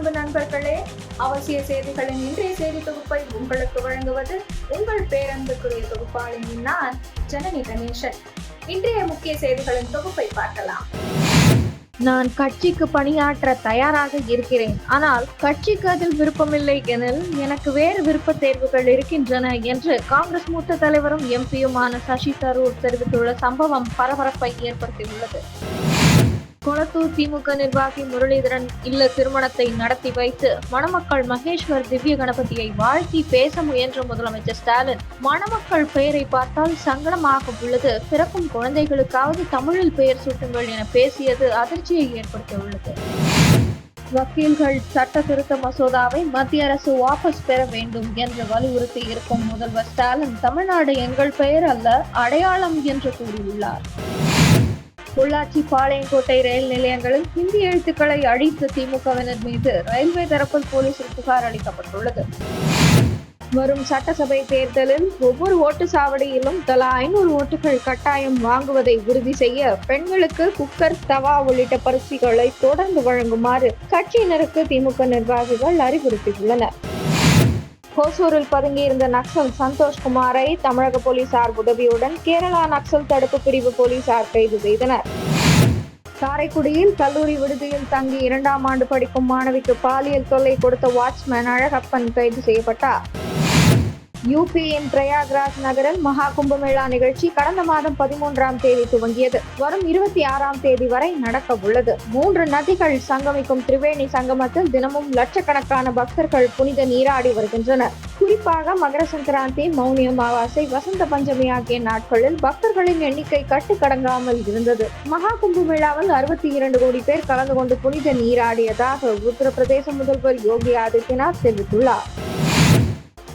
அன்பு நண்பர்களே அவசிய செய்திகளின் இன்றைய செய்தி தொகுப்பை உங்களுக்கு வழங்குவது உங்கள் பேரன்புக்குரிய தொகுப்பாளினி நான் ஜனனி கணேசன். இன்றைய முக்கிய செய்திகளின் தொகுப்பை பார்க்கலாம். நான் கட்சிக்கு பணியாற்ற தயாராக இருக்கிறேன். ஆனால் கட்சிக்கு அதில் விருப்பமில்லை எனில் எனக்கு வேறு விருப்ப தேர்வுகள் இருக்கின்றன என்று காங்கிரஸ் மூத்த தலைவரும் எம்பியுமான சசி தரூர் தெரிவித்துள்ள சம்பவம் பரபரப்பை ஏற்படுத்தியுள்ளது. கொளத்தூர் திமுக நிர்வாகி முரளிதரன் இல்ல திருமணத்தை நடத்தி வைத்து மணமக்கள் மகேஸ்வர் திவ்ய கணபதியை வாழ்த்தி பேச முயன்ற முதலமைச்சர் ஸ்டாலின். மணமக்கள் பெயரை பார்த்தால் சங்கடமாக உள்ளது. பிறக்கும் குழந்தைகளுக்காவது தமிழில் பெயர் சூட்டுங்கள் என பேசியது அதிர்ச்சியை ஏற்படுத்தியுள்ளது. வக்கீல்கள் சட்ட திருத்த மசோதாவை மத்திய அரசு வாபஸ் பெற வேண்டும் என்று வலியுறுத்தி இருக்கும் முதல்வர் ஸ்டாலின் தமிழ்நாடு எங்கள் பெயர் அல்ல அடையாளம் என்று கூறியுள்ளார். பொள்ளாச்சி பாளையங்கோட்டை ரயில் நிலையங்களில் ஹிந்தி எழுத்துக்களை அழித்த திமுகவினர் மீது ரயில்வே தரப்பில் போலீசில் புகார் அளிக்கப்பட்டுள்ளது. வரும் சட்டசபை தேர்தலில் ஒவ்வொரு ஓட்டு சாவடியிலும் தலா ஐநூறு ஓட்டுகள் கட்டாயம் வாங்குவதை உறுதி செய்ய பெண்களுக்கு குக்கர் தவா உள்ளிட்ட பரிசுகளை தொடர்ந்து வழங்குமாறு கட்சியினருக்கு திமுக நிர்வாகிகள் அறிவுறுத்தியுள்ளனர். ஹோசூரில் பதுங்கியிருந்த நக்சல் சந்தோஷ்குமாரை தமிழக போலீசார் உதவியுடன் கேரளா நக்சல் தடுப்பு பிரிவு போலீசார் கைது செய்தனர். காரைக்குடியில் கல்லூரி விடுதியில் தங்கி இரண்டாம் ஆண்டு படிக்கும் மாணவிக்கு பாலியல் தொல்லை கொடுத்த வாட்ச்மேன் அழகப்பன் கைது செய்யப்பட்டார். யூபியின் பிரயாக்ராஜ் நகரில் மகா கும்பமேளா நிகழ்ச்சி கடந்த மாதம் பதிமூன்றாம் தேதி துவங்கியது. வரும் இருபத்தி ஆறாம் தேதி வரை நடக்க உள்ளது. மூன்று நதிகள் சங்கமிக்கும் திரிவேணி சங்கமத்தில் தினமும் லட்சக்கணக்கான பக்தர்கள் புனித நீராடி வருகின்றனர். குறிப்பாக மகர சங்கராந்தி மௌனி அமாவாசை வசந்த பஞ்சமி ஆகிய நாட்களில் பக்தர்களின் எண்ணிக்கை கட்டுக்கடங்காமல் இருந்தது. மகா கும்பமேளாவில் அறுபத்தி இரண்டு கோடி பேர் கலந்து கொண்டு புனித நீராடியதாக உத்தரப்பிரதேச முதல்வர் யோகி ஆதித்யநாத் தெரிவித்துள்ளார்.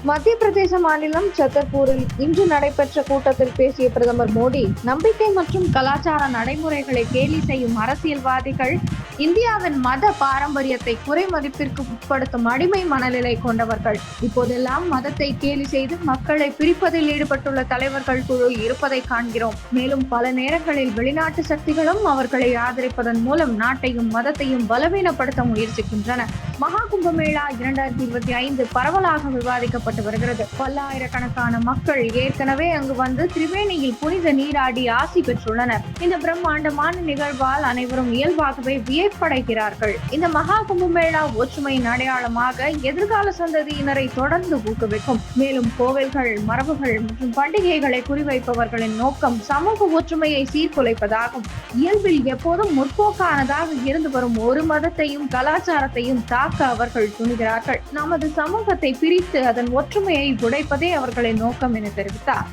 மத்திய பிரதேச மாநிலம் சத்தர்பூரில் இன்று நடைபெற்ற கூட்டத்தில் பேசிய பிரதமர் மோடி நம்பிக்கை மற்றும் கலாச்சார நடைமுறைகளை கேலி செய்யும் அரசியல்வாதிகள் இந்தியாவின் மத பாரம்பரியத்தை குறைமதிப்பிற்கு உட்படுத்தும் அடிமை மனநிலை கொண்டவர்கள். இப்போதெல்லாம் மதத்தை கேலி செய்து மக்களை பிரிப்பதில் ஈடுபட்டுள்ள தலைவர்கள் குழு இருப்பதை காண்கிறோம். மேலும் பல நேரங்களில் வெளிநாட்டு சக்திகளும் அவர்களை ஆதரிப்பதன் மூலம் நாட்டையும் மதத்தையும் பலவீனப்படுத்த முயற்சிக்கின்றன. மகா கும்பமேளா இரண்டாயிரத்தி இருபத்தி ஐந்து பரவலாக விவாதிக்கப்பட்ட வருகிறது. பல்லாயிரக்கணக்கான மக்கள் ஏற்கனவே அங்கு வந்து திரிவேணியில் புனித நீராடி ஆசி பெற்றுள்ளனர். இந்த பிரம்மாண்டமான நிகழ்வால் அனைவரும் இயல்பாகவே வியப்படைகிறார்கள். இந்த மகா கும்பமேளா ஒற்றுமையின் அடையாளமாக எதிர்கால சந்ததியினரை தொடர்ந்து ஊக்குவிக்கும். மேலும் கோவில்கள் மரபுகள் மற்றும் பண்டிகைகளை குறிவைப்பவர்களின் நோக்கம் சமூக ஒற்றுமையை சீர்குலைப்பதாகும். இயல்பில் எப்போதும் முற்போக்கானதாக இருந்து வரும் ஒரு மதத்தையும் கலாச்சாரத்தையும் தாக்க அவர்கள் துணிகிறார்கள். நமது சமூகத்தை பிரித்து அதன் ஒற்றுமையை உடைப்பதே அவர்களின் நோக்கம் என தெரிவித்தார்.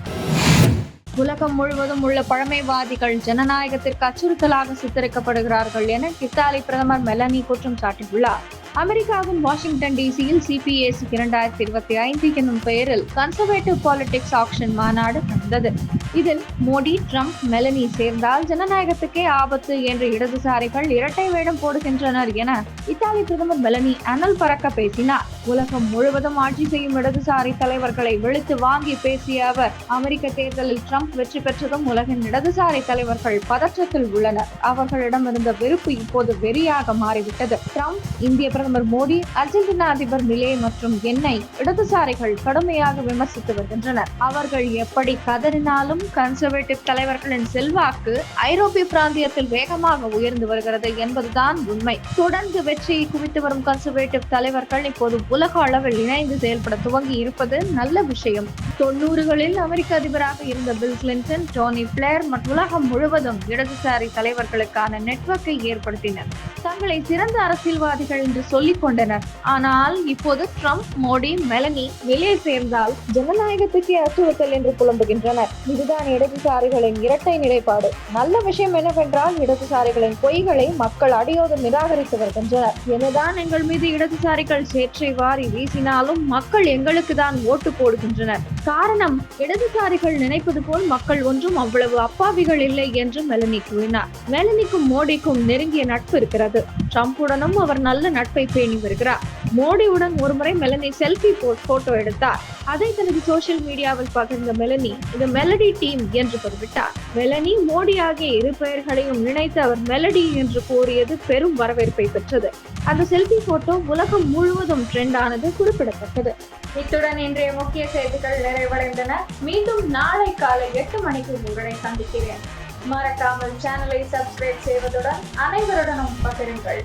உலகம் முழுவதும் உள்ள பழமைவாதிகள் ஜனநாயகத்திற்கு அச்சுறுத்தலாக சித்தரிக்கப்படுகிறார்கள் என இத்தாலி பிரதமர் மெலனி குற்றம் சாட்டியுள்ளார். அமெரிக்காவின் வாஷிங்டன் டிசியில் சிபிஎஸ் இரண்டாயிரத்தி இருபத்தி ஐந்து என்னும் பெயரில் கன்சர்வேட்டிவ் பாலிடிக்ஸ் ஆக்ஷன் மாநாடு நடந்தது இதில் மோடி ட்ரம்ப் மெலனி சேர்ந்தால் ஜனநாயகத்துக்கே ஆபத்து என்று இடதுசாரிகள் இரட்டை வேடம் போடுகின்றனர் என இத்தாலி பிரதமர் மெலனி அனல் பறக்க பேசினார். உலகம் முழுவதும் ஆட்சி செய்யும் இடதுசாரி தலைவர்களை வெளுத்து வாங்கி பேசிய அவர் அமெரிக்க தேர்தலில் ட்ரம்ப் வெற்றி பெற்றதும் உலகின் இடதுசாரி தலைவர்கள் பதற்றத்தில் உள்ளனர். அவர்களிடம் இருந்த வெறுப்பு இப்போது வெறியாக மாறிவிட்டது. ட்ரம்ப் இந்திய பிரதமர் மோடி அர்ஜென்டினா அதிபர் மிலே மற்றும் என்னை இடதுசாரிகள் கடுமையாக விமர்சித்து வருகின்றனர். அவர்கள் எப்படி கதை கதறினாலும் கன்சர்வேட்டிவ் தலைவர்களின் செல்வாக்கு ஐரோப்பிய பிராந்தியத்தில் வேகமாக உயர்ந்து வருகிறது என்பதுதான் உண்மை. தொடர்ந்து வெற்றியை குவித்து வரும் கன்சர்வேட்டிவ் தலைவர்கள் இப்போது உலக அளவில் இணைந்து செயல்பட துவங்கி இருப்பது நல்ல விஷயம். தொண்ணூறுகளில் அமெரிக்க அதிபராக இருந்த பில் கிளின்டன் டோனி பிளேர் மற்றும் உலகம் முழுவதும் இடதுசாரி தலைவர்களுக்கான நெட்வொர்க்கை ஏற்படுத்தினர். தங்களை சிறந்த அரசியல்வாதிகள் என்று சொல்லிக் கொண்டனர். ஆனால் இப்போது ட்ரம்ப் மோடி மெலனி வெளியே சேர்ந்தால் ஜனநாயகத்துக்கே அச்சுறுத்தல் என்று புலம்புகின்றனர். இதுதான் இடதுசாரிகளின் இரட்டை நிலைப்பாடு. நல்ல விஷயம் என்னவென்றால் இடதுசாரிகளின் பொய்களை மக்கள் அடியோடு நிராகரித்து வருகின்றனர். என்னதான் எங்கள் மீது இடதுசாரிகள் சேற்றை வாரி வீசினாலும் மக்கள் எங்களுக்கு தான் ஓட்டு போடுகின்றனர். காரணம் இடதுசாரிகள் நினைப்பது போல் மக்கள் ஒன்றும் அவ்வளவு அப்பாவிகள் இல்லை என்று மெலனி கூறினார். மெலனிக்கும் மோடிக்கும் நெருங்கிய நட்பு இருக்கிறது. ட்ரம்புடனும் அவர் நல்ல நட்பை பேணி வருகிறார். மோடியுடன் ஒருமுறை மெலனி செல்ஃபி போட்டோ எடுத்தார். அதை தனது சோசியல் மீடியாவில் பகிர்ந்த மெலனி இது மெலடி டீம் என்று குறிப்பிட்டார். மெலனி மோடி ஆகிய இரு பெயர்களையும் நினைத்து அவர் மெலடி என்று கூறியது பெரும் வரவேற்பை பெற்றது. அந்த செல்ஃபி போட்டோ உலகம் முழுவதும் ட்ரெண்ட் ஆனது குறிப்பிடத்தக்கது. இத்துடன் இன்றைய முக்கிய செய்திகள் நிறைவடைந்தன. மீண்டும் நாளை காலை எட்டு மணிக்கு உங்களை சந்திக்கிறேன். மறக்காமல் சேனலை சப்ஸ்கிரைப் செய்வதுடன் அனைவருடனும் பகிருங்கள்.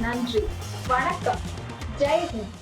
நன்றி. வணக்கம். ஜெய் ஹிந்த்